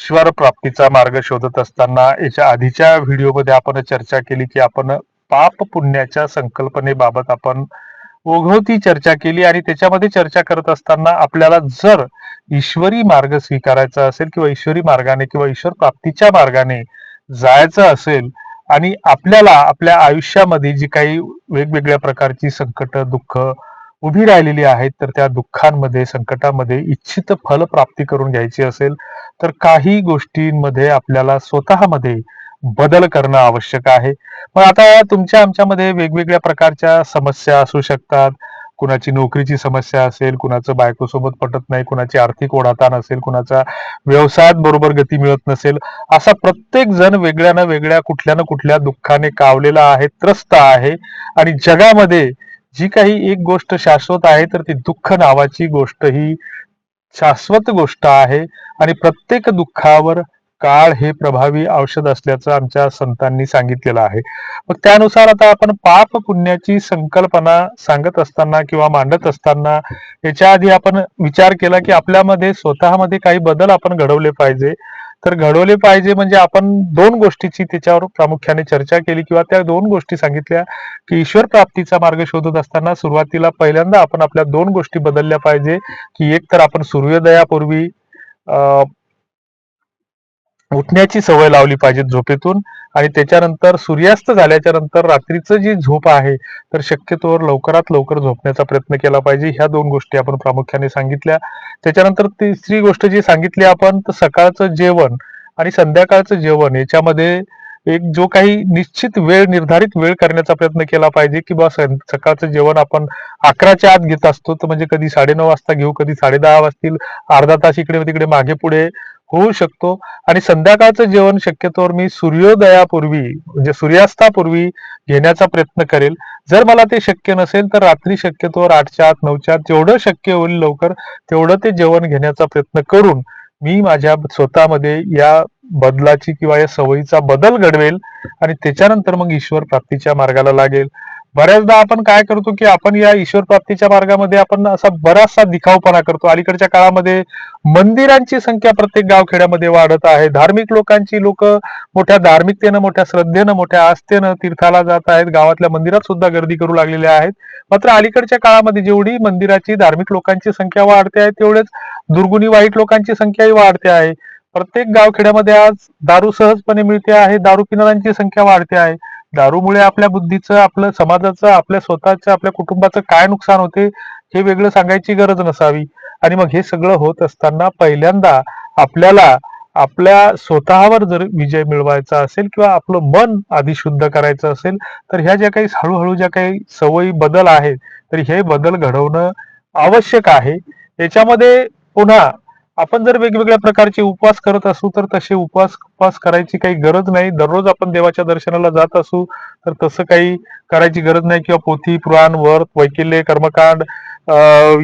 ईश्वर प्राप्तीचा मार्ग शोधत असताना याच्या आधीच्या व्हिडिओमध्ये आपण चर्चा केली की आपण पाप पुण्याच्या संकल्पनेबाबत आपण ओघवती चर्चा केली आणि त्याच्यामध्ये चर्चा करत असताना आपल्याला जर ईश्वरी मार्ग स्वीकारायचा असेल किंवा ईश्वरी मार्गाने किंवा ईश्वर प्राप्तीच्या मार्गाने जायचं असेल आणि आपल्याला आपल्या आयुष्यामध्ये जी काही वेगवेगळ्या प्रकारची संकट दुःख उभी राहिलेली आहेत तर त्या दुःखांमध्ये संकटामध्ये इच्छित फल प्राप्ती करून घ्यायची असेल तर काही गोष्टींमध्ये आपल्याला स्वतःमध्ये बदल करणं आवश्यक आहे. पण आता तुमच्या आमच्यामध्ये वेगवेगळ्या प्रकारच्या समस्या असू शकतात. कुणाची नोकरीची समस्या असेल कुणाचं बायकोसोबत पटत नाही कुणाची आर्थिक ओढाताण असेल कुणाचा व्यवसायात बरोबर गती मिळत नसेल असा प्रत्येक जण वेगळ्या ना वेगळ्या कुठल्या ना कुठल्या दुःखाने कावलेला आहे त्रस्त आहे आणि जगामध्ये जी काही एक गोष्ट शाश्वत आहे तर ती दुःख नावाची गोष्ट ही शाश्वत गोष्ट आहे. आणि प्रत्येक दुःखावर काळ हे प्रभावी औषध असल्याचं आमच्या संतांनी सांगितलेलं आहे. मग त्यानुसार आता आपण पाप पुण्याची संकल्पना सांगत असताना किंवा मांडत असताना याच्या आधी आपण विचार केला की आपल्यामध्ये स्वतःमध्ये काही बदल आपण घडवले पाहिजे. तर घडवले पाहिजे म्हणजे आपण दोन गोष्टीची त्याच्यावर प्रामुख्याने चर्चा केली किंवा त्या दोन गोष्टी सांगितल्या की ईश्वर प्राप्तीचा मार्ग शोधत असताना सुरुवातीला पहिल्यांदा आपण आपल्या दोन गोष्टी बदलल्या पाहिजे की एक तर आपण सूर्योदयापूर्वी अं, उठण्याची सवय लावली पाहिजे झोपेतून आणि त्याच्यानंतर सूर्यास्त झाल्याच्यानंतर रात्रीचं जी झोप आहे तर शक्यतोवर लवकरात लवकर झोपण्याचा प्रयत्न केला पाहिजे. ह्या दोन गोष्टी आपण प्रामुख्याने सांगितल्या. त्याच्यानंतर तिसरी गोष्ट जी सांगितली आपण तर सकाळचं जेवण आणि संध्याकाळचं जेवण याच्यामध्ये एक जो काही निश्चित वेळ निर्धारित वेळ करण्याचा प्रयत्न केला पाहिजे की बा सकाळचं जेवण आपण अकराच्या आत घेत असतो. तर म्हणजे कधी साडेनऊ वाजता घेऊ कधी साडेदहा वाजतील. अर्धा तास इकडे तिकडे मागे पुढे होऊ शकतो. आणि संध्याकाळचं जेवण शक्यतोवर मी सूर्योदयापूर्वी म्हणजे सूर्यास्तापूर्वी घेण्याचा प्रयत्न करेल. जर मला ते शक्य नसेल तर रात्री शक्यतोवर आठच्या आत नऊच्या आत जेवढं शक्य होईल लवकर तेवढं ते जेवण घेण्याचा प्रयत्न करून मी माझ्या स्वतःमध्ये या बदलाची किंवा या सवयीचा बदल घडवेल. आणि त्याच्यानंतर मग ईश्वर प्राप्तीच्या मार्गाला लागेल. बऱ्याचदा आपण काय करतो की आपण या ईश्वर प्राप्तीच्या मार्गामध्ये आपण असा बराचसा दिखावपणा करतो. अलीकडच्या काळामध्ये मंदिरांची संख्या प्रत्येक गावखेड्यामध्ये वाढत आहे. धार्मिक लोकांची लोक मोठ्या धार्मिकतेनं मोठ्या श्रद्धेनं मोठ्या आस्थेनं तीर्थाला जात आहेत. गावातल्या मंदिरात सुद्धा गर्दी करू लागलेल्या आहेत. मात्र अलीकडच्या काळामध्ये जेवढी मंदिराची धार्मिक लोकांची संख्या वाढते आहे तेवढेच दुर्गुणी वाईट लोकांची संख्याही वाढते आहे. प्रत्येक गावखेड्यामध्ये आज दारू सहजपणे मिळते आहे. दारू पिणाऱ्यांची संख्या वाढते आहे. दारूमुळे आपल्या बुद्धीचं आपलं समाजाचं आपल्या स्वतःचं आपल्या कुटुंबाचं काय नुकसान होते हे वेगळं सांगायची गरज नसावी. आणि मग हे सगळं होत असताना पहिल्यांदा आपल्याला आपल्या स्वतःवर जर विजय मिळवायचा असेल किंवा आपलं मन आधी शुद्ध करायचं असेल तर ह्या ज्या काही हळूहळू ज्या काही सवयी बदल आहेत तर हे बदल घडवणं आवश्यक आहे. याच्यामध्ये पुन्हा आपण जर वेगवेगळ्या प्रकारचे उपवास करत असू तर तसे उपवास उपवास करायची काही गरज नाही. दररोज आपण देवाच्या दर्शनाला जात असू तर तसं काही करायची गरज नाही. किंवा पोथी पुराण व्रत वैकिल्य कर्मकांड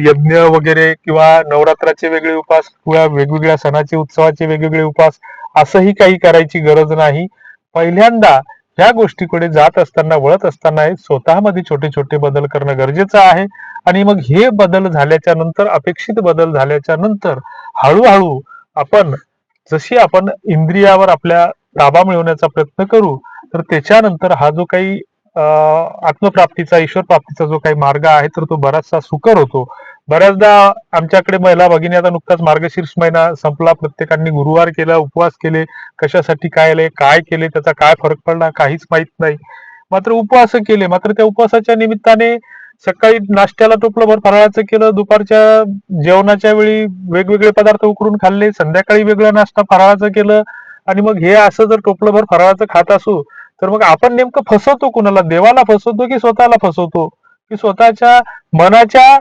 यज्ञ वगैरे किंवा नवरात्राचे वेगळे उपास किंवा वेगवेगळ्या सणाचे उत्सवाचे वेगवेगळे उपास असंही काही करायची गरज नाही. पहिल्यांदा ह्या गोष्टीकडे जात असताना वळत असताना स्वतःमध्ये छोटे छोटे बदल करणं गरजेचं आहे. आणि मग हे बदल झाल्याच्यानंतर अपेक्षित बदल झाल्याच्यानंतर हळूहळू आपण जशी आपण इंद्रियावर आपल्या ताबा मिळवण्याचा प्रयत्न करू तर त्याच्यानंतर हा जो काही आत्मप्राप्तीचा ईश्वर प्राप्तीचा जो काही मार्ग आहे तर तो बराचसा सुकर होतो. बऱ्याचदा आमच्याकडे महिला भगिनी आता नुकताच मार्गशीर्ष महिना संपला. प्रत्येकांनी गुरुवार केला उपवास केले. कशासाठी काय आले काय केले त्याचा काय फरक पडला काहीच माहीत नाही. मात्र उपवास केले. मात्र त्या उपवासाच्या निमित्ताने सकाळी नाश्त्याला टोपलंभर फराळाचं केलं दुपारच्या जेवणाच्या वेळी वेगवेगळे पदार्थ उकडून खाल्ले संध्याकाळी वेगळा नाश्ता फराळाचं केलं. आणि मग हे असं जर टोपलंभर फराळाचं खात असू तर मग आपण नेमकं फसवतो कुणाला? देवाला फसवतो की स्वतःला फसवतो? की स्वतःच्या मनाच्या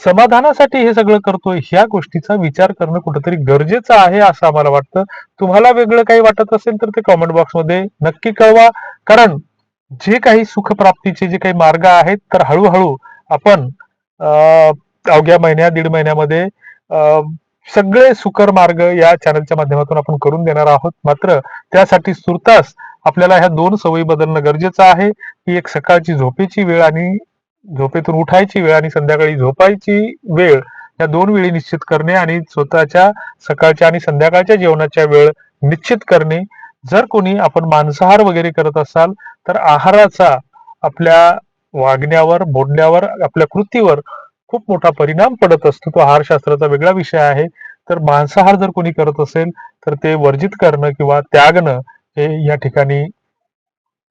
समाधानासाठी हे सगळं करतोय? ह्या गोष्टीचा विचार करणं कुठेतरी गरजेचं आहे असं आम्हाला वाटतं. तुम्हाला वेगळं काही वाटत असेल तर ते कॉमेंट बॉक्समध्ये नक्की कळवा. कारण जे काही सुखप्राप्तीचे जे काही मार्ग आहेत तर हळूहळू आपण अं, अवघ्या महिन्या दीड महिन्यामध्ये अं, सगळे सुकर मार्ग या चॅनलच्या माध्यमातून आपण करून देणार आहोत. मात्र त्यासाठी सुरतास आपल्याला ह्या दोन सवयी बदलणं गरजेचं आहे. की एक सकाळची झोपेची वेळ आणि झोपेतून उठायची वेळ आणि संध्याकाळी झोपायची वेळ या दोन वेळी निश्चित करणे आणि स्वतःच्या सकाळच्या आणि संध्याकाळच्या जेवणाच्या वेळ निश्चित करणे. जर कोणी आपण मांसाहार वगैरे करत असाल तर आहाराचा आपल्या वागण्यावर बोलण्यावर आपल्या कृतीवर खूप मोठा परिणाम पडत असतो. तो आहारशास्त्राचा वेगळा विषय आहे. तर मांसाहार जर कोणी करत असेल तर ते वर्जित करणं किंवा त्यागणं हे या ठिकाणी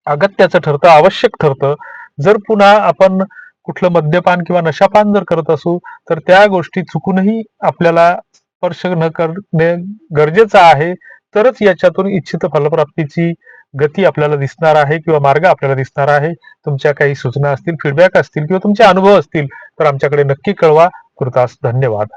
अगत्याचं ठरतं आवश्यक ठरतं. जर पुन्हा आपण कुठलं मद्यपान किंवा नशापान जर करत असू तर त्या गोष्टी चुकूनही आपल्याला स्पर्श न करणे गरजेचं आहे. तरच याच्यातून इच्छित फलप्राप्तीची गती आपल्याला दिसणार आहे किंवा मार्ग आपल्याला दिसणार आहे. तुमच्या काही सूचना असतील फीडबॅक असतील किंवा तुमचे अनुभव असतील तर आमच्याकडे नक्की कळवा. कृतास धन्यवाद.